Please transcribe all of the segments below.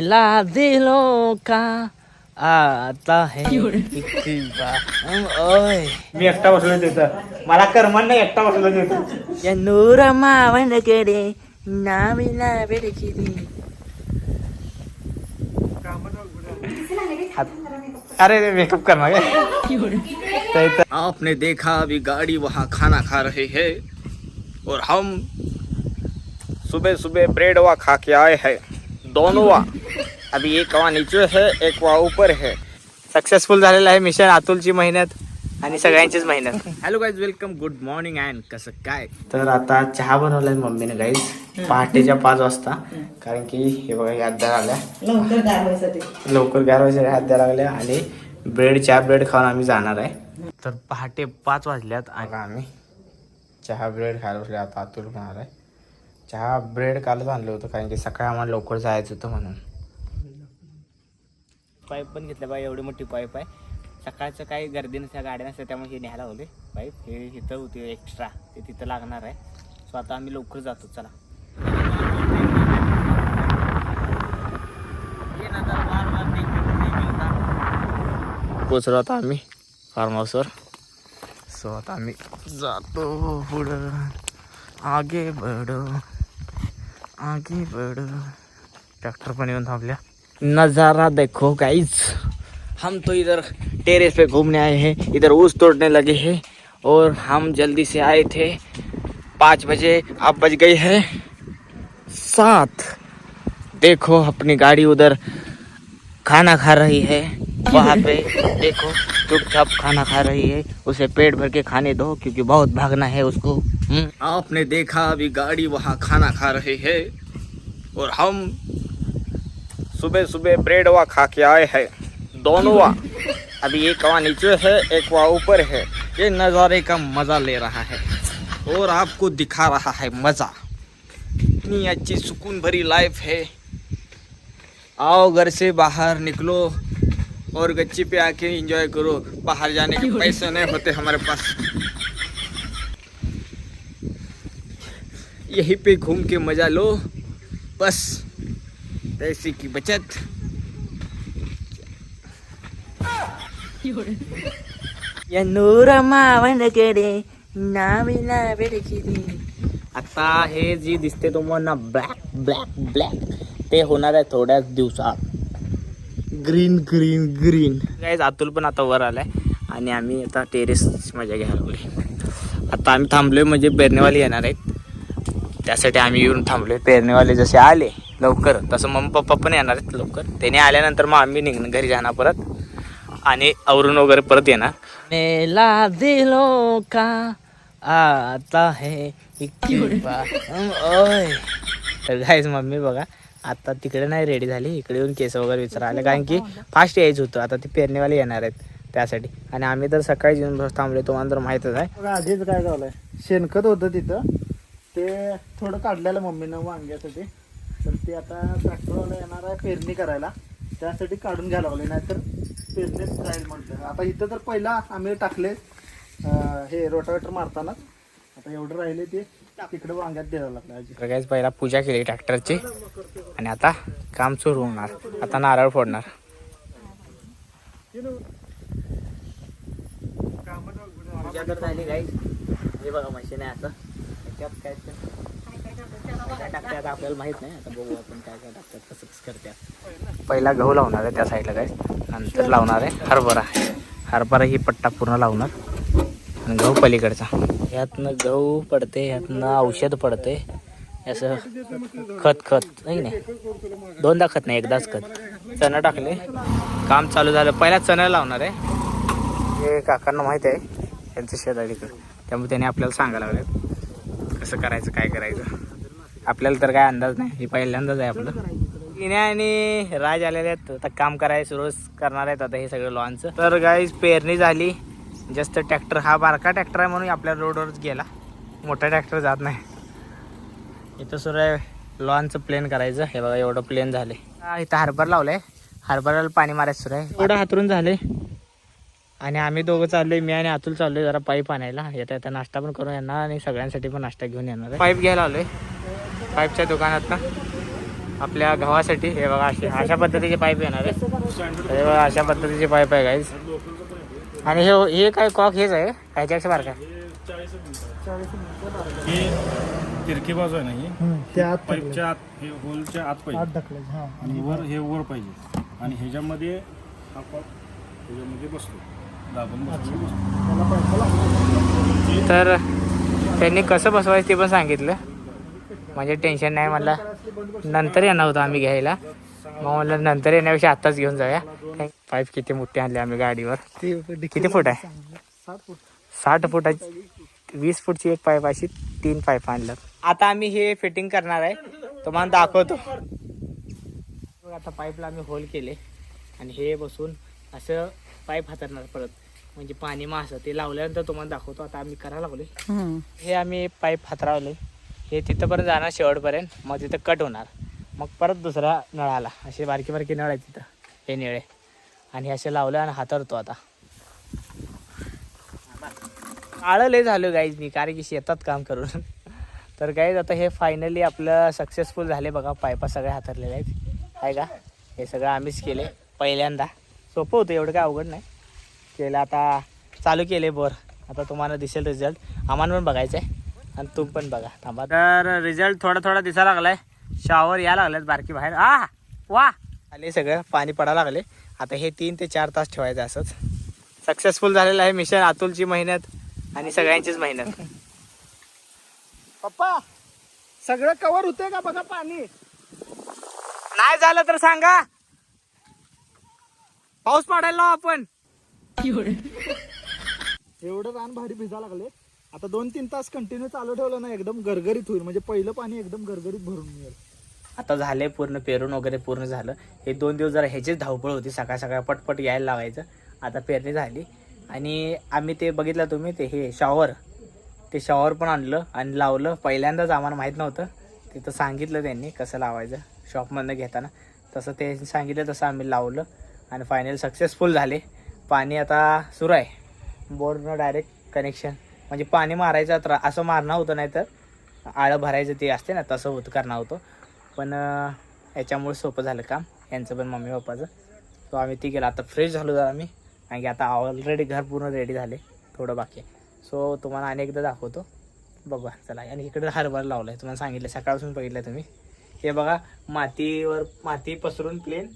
मेला दिलों का आता है। ओय मी एकटा बसलो तिथं. मला करमन नाही एकटा बसलो तिथं. या नूर मावनकडे नाविला बेडकिरी अरे मेकअप करना काय? आपने देखा अभी गाड़ी वहाँ खाना खा रहे हैं। और हम सुबह सुबह ब्रेड वा खा के आए हैं। दोनों वा अभी एक वहाँ नीचे है एक वहाँ ऊपर है. सक्सेसफुल झालेलं आहे मिशन अतुलची मेहनत आणि सगळ्यांचीच मेहनत. Hello guys welcome good morning and कसं काय? तर आता चहा बनवलाय मम्मीने गाईज पहाटेच्या पाच वाजता. कारण की हे बघा या हातदार आल्या लवकर गार व्हायचे हात द्यायला लागले आणि ब्रेड चहा ब्रेड खाऊन आम्ही जाणार आहे. तर पहाटे पाच वाजल्यात आणि आम्ही चहा ब्रेड खायला बसले आता अतुल आहे. चहा ब्रेड कालच आणलं होतं कारण की सकाळी आम्हाला लवकर जायचं होतं म्हणून. पाईप पण घेतलं पाहिजे एवढी मोठी पाईप आहे. सकाळचं काही गर्दी नसते गाड्या नसत्या त्यामुळे हे न्यायला होते पाईप हे इथं होते एक्स्ट्रा ते तिथं लागणार आहे. सो आता आम्ही लवकर जातो चला. पोचलो आता आम्ही फार्म हाऊसवर सो आता आम्ही जातो पुढं. आगे बडो आगे बडो ट्रॅक्टर पण येऊन थांबल्या नज़ारा देखो गाइज़ हम तो इधर टेरेस पे घूमने आए हैं। इधर ऊस तोड़ने लगे हैं और हम जल्दी से आए थे। पाँच बजे अब बज गई है। सात। देखो, अपनी गाड़ी उधर खाना खा रही है। वहाँ पे देखो, चुपचाप खाना खा रही है। उसे पेट भर के खाने दो, क्योंकि बहुत भागना है उसको। हम्म? आपने देखा अभी गाड़ी वहाँ खाना खा रही है, और हम सुबह सुबह ब्रेड वा खा के आए हैं। दोनों वा अभी एक वहाँ नीचे है, एक वहाँ ऊपर है। ये नज़ारे का मज़ा ले रहा है, और आपको दिखा रहा है मज़ा। इतनी अच्छी सुकून भरी लाइफ है। आओ घर से बाहर निकलो। और गच्ची पे आके एंजॉय करो। बाहर जाने के पैसे नहीं होते हमारे पास। यहीं पे घूम के मज़ा लो। बस। पैसे की बचत। या नूर मावनकडे नाविला बेडकिरी आता हे जी दिसते तुम्हाला ब्लॅक ब्लॅक ब्लॅक ते होणार आहे थोड्याच दिवसात। Green green green guys Atul पण आता वर आलाय आणि आम्ही आता टेरेस मजा घ्यायला लागलोय. आता आम्ही थांबलोय म्हणजे पेरणेवाले येणार आहेत. त्यासाठी आम्ही येऊन थांबलोय. पेरणेवाले जसे आले लवकर तसं मम्मी पप्पा पण येणार आहेत लवकर. त्याने आल्यानंतर मग आम्ही निघणं घरी जाणार परत. आणि आवरून वगैरे परत येणार. मेला दिलों का? आता है तर गाईज मम्मी बघा आता तिकडे नाही रेडी झाली. इकडे येऊन केस वगैरे विचारायला. कारण की फास्ट यायचं होतं. आता ते पेरणेवाले येणार आहेत त्यासाठी. आणि आम्ही तर सकाळी येऊन थांबलो तुम्हाला तर माहीतच आहे. आधीच काय झालंय. शेणखत होतं तिथं. ते थोडं काढलेलं मम्मीनं वांग्यासाठी. तर ते आता ट्रॅक्टरवाला येणार आहे पेरणी करायला. त्यासाठी काढून घ्यायला लागले नाहीतर पेरणीच राहील म्हणतं आता इथं तर पहिला आम्ही टाकले हे रोटावेटर मारतानाच. आता एवढं राहिले ते तिकडे वांग्यात द्यावं लागलं आजी. तर काहीच पहिला पूजा केली ट्रॅक्टरची आणि आता काम सुरू होणार. आता नारळ फोडणार. पूजा तर झाली गाई हे बघा मशीन आहे आता. त्याच्यात काय ते- काय टाकतात आपल्याला माहीत नाही. आता बघू आपण काय काय टाकतात कसं करतात. पहिला गहू लावणार आहे त्या साईडला काय नंतर लावणार आहे हरभरा. हरभरा ही पट्टा पूर्ण लावणार. आणि गहू पलीकडचा. ह्यातनं गहू पडते ह्यातनं औषध पडते. असं खत खत नाही नाही? दोनदा खत नाही एकदाच खत. चणं टाकले. काम चालू झालं. पहिला चणं लावणार आहे. हे काकांना माहीत आहे. त्यांचं शेत त्यामुळे त्यांनी आपल्याला सांगायला लागले. कसं करायचं काय करायचं? आपल्याला तर काय अंदाज नाही. हे पहिल्यांदाच आहे आपलं. तिने आणि राज आलेले आहेत. आता काम करायला रोज करणार आहेत. आता हे सगळं लॉनचं तर गाईज पेरणी झाली. जास्त ट्रॅक्टर हा बारका ट्रॅक्टर आहे म्हणून आपल्या रोडवरच गेला. मोठा ट्रॅक्टर जात नाही. इथं सुरू आहे लॉनचं प्लेन करायचं. हे बघा एवढं प्लेन झाले इथं हार्बर लावलंय. हार्बरला पाणी मारायचं सुरू आहे. एवढं हातरून झाले आणि आम्ही दोघं चाललोय मी आणि अतुल चाललोय जरा पाईप आणायला. येता येता नाश्ता पण करून येणार आणि सगळ्यांसाठी पण नाश्ता घेऊन येणार आहे. पाईप घ्यायला आलोय. पाईपच्या दुकानात ना. आपल्या गव्हासाठी. हे बघा असे अशा पद्धतीचे पाईप येणार आहे. हे बघा अशा पद्धतीचे पाईप आहे गाईज आणि हे हे काय कॉक हेच आहे? ह्याच्यापेक्षा बारका हे तिरकी बाजू आहे ना ही? पाईपच्या आत हे होलच्या आत पाहिजे. ढकलायचं हा. आणि वर हे वर पाहिजे. आणि ह्याच्यामध्ये हा पाईप ह्याच्यामध्ये बसतो. दाबून बसतो. त्याला तर त्यांनी कसं बसवायचं ते पण सांगितलं. म्हणजे टेन्शन नाही मला नंतर येणार होतो आम्ही घ्यायला. मग म्हणलं नंतर येण्यापेक्षा आत्ताच घेऊन जाऊया. पाईप किती मोठे आणले आम्ही गाडीवर? किती फूट आहे? साठ फुटाची वीस फूटची एक पाईप अशी तीन पाईप आणलं आता आम्ही हे फिटिंग करणार आहे. तुम्हाला दाखवतो. आता पाईपला आम्ही होल केले. आणि हे बसून असं पाईप हातरणार परत. म्हणजे पाणी मास ते लावल्यानंतर तुम्हाला दाखवतो. आता आम्ही करायला लागले हे आम्ही पाईप हातरावले हे तिथंपर्यंत जाणार शेवटपर्यंत. मग तिथं कट होणार. मग परत दुसऱ्या नळाला असे बारकी बारकी नळ आहेत तिथं. हे निळे. आणि हे असे लावलं आणि हातरतो आता. आळं लय झालं गाईज मी कारण की शेतात काम करून. तर गाईज आता हे फायनली आपलं सक्सेसफुल झाले बघा पायपा सगळे हातरलेले आहेत. आहे का? हे सगळं आम्हीच केले पहिल्यांदा. सोपं होतं एवढं काय अवघड नाही. केलं आता चालू केले बोर. आता तुम्हाला दिसेल रिझल्ट आम्हाला पण बघायचं आहे आणि तुम पण बघा थांबा. तर रिझल्ट थोडा थोडा दिसायला लागलाय. शावर या लागल्यात बारकी बाहेर. आ वा! आले सगळं. पाणी पडायला लागले. आता हे तीन ते चार तास ठेवायचं असंच. सक्सेसफुल झालेलं आहे मिशन अतुलची मेहनत आणि सगळ्यांचीच मेहनत. पप्पा सगळं कव्हर होतंय का? बघा पाणी. नाही झालं तर सांगा. पाऊस पडायला आपण. एवढं. रान भारी भिजा लागले. आता दोन तीन तास कंटिन्यू चालू ठेवलं ना एकदम गरगरीत होईल. म्हणजे पहिलं पाणी एकदम गरगरीत भरून मिळेल आता झाले पूर्ण पेरून वगैरे पूर्ण झालं. हे दोन दिवस जरा ह्याचीच धावपळ होती. सकाळ सकाळ पटपट यायला लावायचं आता पेरणी झाली. आणि आम्ही ते बघितलं तुम्ही ते हे शॉवर ते शॉवर पण आणलं आणि लावलं. पहिल्यांदाच आम्हाला माहीत नव्हतं. तिथं सांगितलं त्यांनी कसं लावायचं. शॉपमधनं घेताना. तसं ते सांगितलं तसं आम्ही लावलं. आणि फायनल सक्सेसफुल झाले. पाणी आता सुरू आहे. बोरनं डायरेक्ट कनेक्शन म्हणजे पाणी मारायचं तर असं मारणं होतं नाही तर आळं भरायचं ते असते ना तसं होत करणं होतं. पण याच्यामुळे सोपं झालं काम. यांचं पण मम्मी पप्पाचं. तो आम्ही ती केलं आता फ्रेश झालो जर आम्ही. कारण की आता ऑलरेडी घर पूर्ण रेडी झाले. थोडं बाकी सो तुम्हाला अनेकदा दाखवतो. बघा चला. आणि इकडे हरभर लावला आहे तुम्हाला सांगितलं सकाळपासून बघितलं तुम्ही. हे बघा. मातीवर माती पसरून प्लेन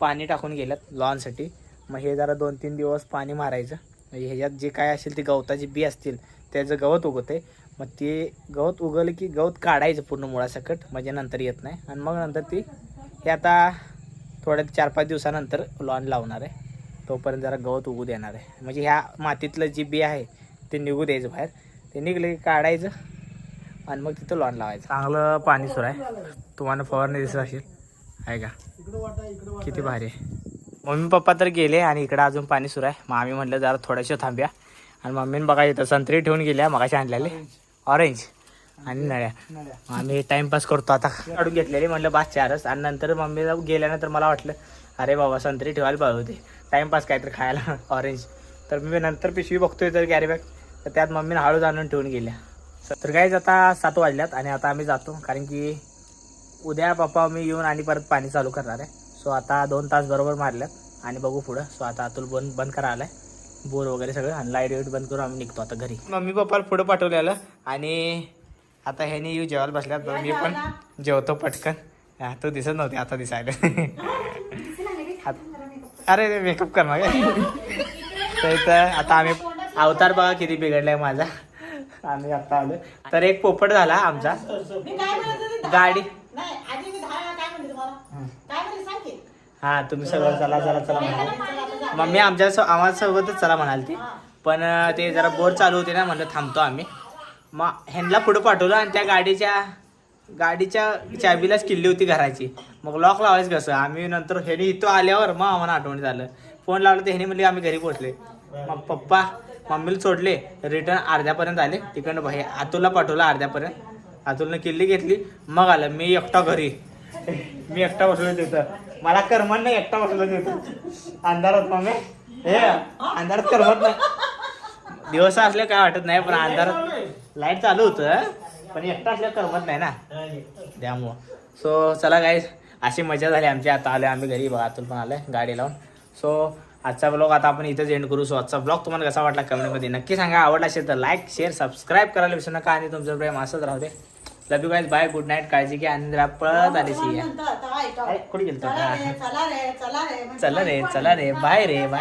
पाणी टाकून गेल्यात लॉनसाठी. मग हे जरा दोन तीन दिवस पाणी मारायचं. म्हणजे ह्याच्यात जे काय असेल ते गवताची बी असतील त्याचं गवत उगवते मग ते गवत उगवलं की गवत काढायचं पूर्ण मुळासकट म्हणजे नंतर येत नाही. आणि मग नंतर ती हे आता थोड्या चार पाच दिवसानंतर लॉन लावणार आहे. तोपर्यंत जरा गवत उगू देणार आहे. म्हणजे ह्या मातीतलं जी बी आहे ते निघू द्यायचं बाहेर. ते निघलं की काढायचं आणि मग तिथं लॉन लावायचं. चांगलं पाणी सुरू आहे. तुम्हाला फवारणी दिसत असेल. आहे का? किती भारी आहे. मम्मी पप्पा तर गेले आणि इकडं अजून पाणी सुरू आहे. मग आम्ही म्हटलं जरा थोड्याशा थांब्या. आणि मम्मीने बघा इथं संत्री ठेवून गेल्या मगाशी आणलेले. ऑरेंज आणि नळ्या. मग आम्ही टाइमपास करतो आता. काढून घेतलेले म्हटलं बास चारच. आणि नंतर मम्मी गेल्यानंतर मला वाटलं अरे बाबा संत्री ठेवायला पाहिजे होते. टाइमपास काहीतरी खायला ऑरेंज तर मी नंतर पिशवी बघतोय तर कॅरी बॅग तर त्यात मम्मीने हळूच आणून ठेवून गेल्या. तर काहीच आता सात वाजल्यात आणि आता आम्ही जातो. कारण की उद्या पप्पा मी येऊन आणि परत पाणी चालू करणार आहे. सो आता दोन तास बरोबर मारल्यात. आणि बघू पुढं. सो आता अतुल बंद बंद करा आलाय. बोर वगैरे सगळं आणि लाइट वाईट बंद करून आम्ही निघतो आता घरी. मम्मी पप्पा पुढं पाठवलेलं आणि आता ह्यानी येऊ जेवायला बसल्यात. तर मी पण जेवतो पटकन. तो दिसत नव्हते आता दिसायला. अरे मेकअप करणार काय तर आता आम्ही अवतार बघा किती बिघडलाय माझा. आम्ही आता आलो तर एक पोपट झाला आमचा. गाडी. हा तुम्ही सगळं चला चला चला मम्मी आमच्या सो- चला म्हणाल ती. पण ते जरा बोर चालू होते ना म्हणलं थांबतो आम्ही. मग ह्यांना पुढं पाठवलं आणि त्या गाडीच्या गाडीच्या चाबीलाच किल्ली होती घराची. मग लॉक लावायचं कसं? आम्ही नंतर ह्यानी इथं आल्यावर मग आम्हाला आठवण झालं. फोन लावला तर ह्याने म्हणले आम्ही घरी पोहोचले. मग पप्पा मम्मीला सोडले. रिटर्न अर्ध्यापर्यंत आले. तिकडनं भाई अतुलला पाठवलं अर्ध्यापर्यंत. अतुलनं किल्ली घेतली. मग आलं मी एकटा घरी. मी एकटा बसलो तिथं. मला करमत नाही एकटा बसलो मी अंधारात मग हे अंधारात करमत नाही. दिवस असले काय वाटत नाही पण अंधारात लाइट चालू होतं पण एकटा असल्या करमत नाही ना. त्यामुळं. सो चला काय अशी मजा झाली आमची. आता आले आम्ही घरी बघा आतून पण आले गाडी लावून. सो आजचा ब्लॉग आता आपण इथेच एंड करू. सो आजचा ब्लॉग तुम्हाला कसा वाटला कमेंटमध्ये नक्की सांगा. आवडला असेल तर लाईक शेअर सबस्क्राईब करायला विसरू नका. आणि तुमचं प्रेम असंच राहू दे. Love you guys bye good night काळजी घ्या आनंद राहा पळत आले सी कुठे गेलतो चला रे चला रे बाय रे बाय